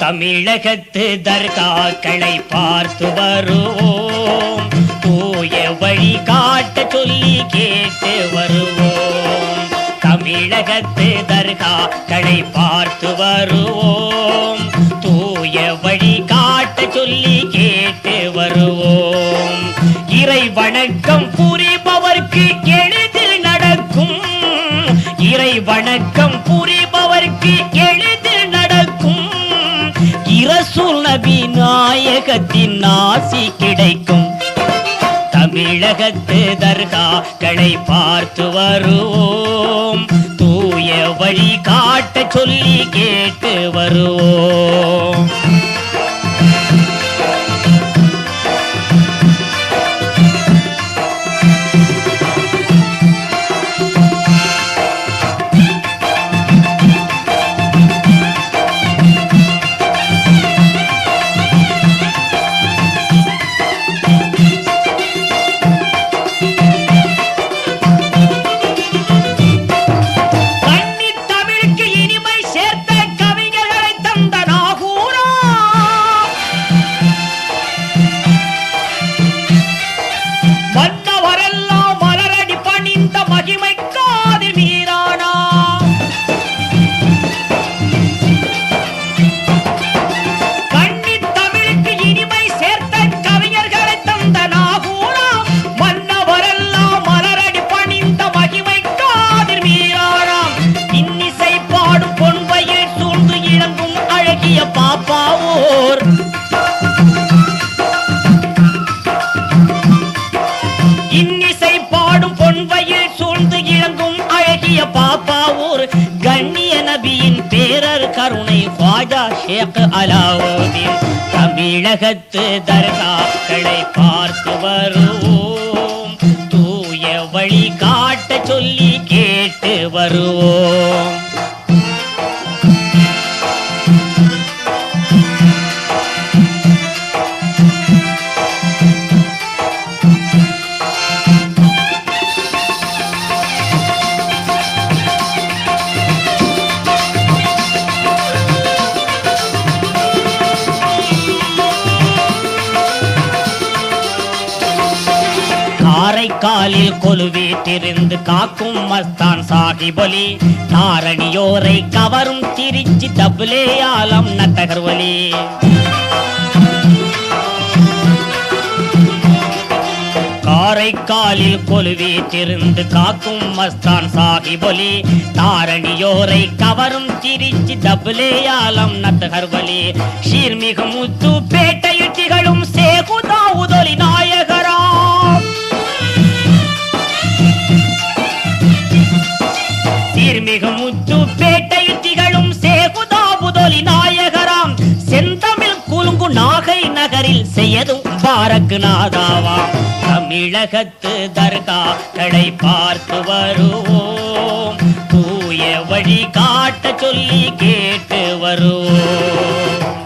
தமிழகத்து தர்காக்களை பார்த்து வருவோம். தூய வழி காட்ட சொல்லி கேட்டு வருவோம். தமிழகத்து தர்காக்களை பார்த்து வருவோம். இரசூல் நபி நாயகத்தின் ஆசி கிடைக்கும். தமிழகத்து தர்காக்களை பார்த்து வருவோம். தூய வழி காட்ட சொல்லி கேட்டு வருவோம். பாப்பா ஊர் கண்ணிய நபியின் பேரர் கருணை வாஜா ஷேக் அலாவுதீன். தமிழகத்து தர்காக்களை பார்த்து வருவோம். தூய வழி காட்ட சொல்லி கேட்டு வருவோம். காரைக்காலில் கொலுவீட்டிருந்து காக்கும் மஸ்தான் சாகிபொலி தாரணியோரை கவரும் திருச்சி தபுலே ஆலம் நத்தகர்வலி காரைக்காலில் கொலுவீட்டிருந்து காக்கும் மஸ்தான் சாகிபொலி தாரணியோரை கவரும் திருச்சி தபுலே ஆலம் நத்தகர்வலி ஷீர்மிகு முத்து பேட்டை நாகை செய்யதும் பாரக்கு நாதாவா. தமிழகத்து தர்கா கடை பார்த்து வருவோம். தூய வழி காட்ட சொல்லி கேட்டு வருவோம்.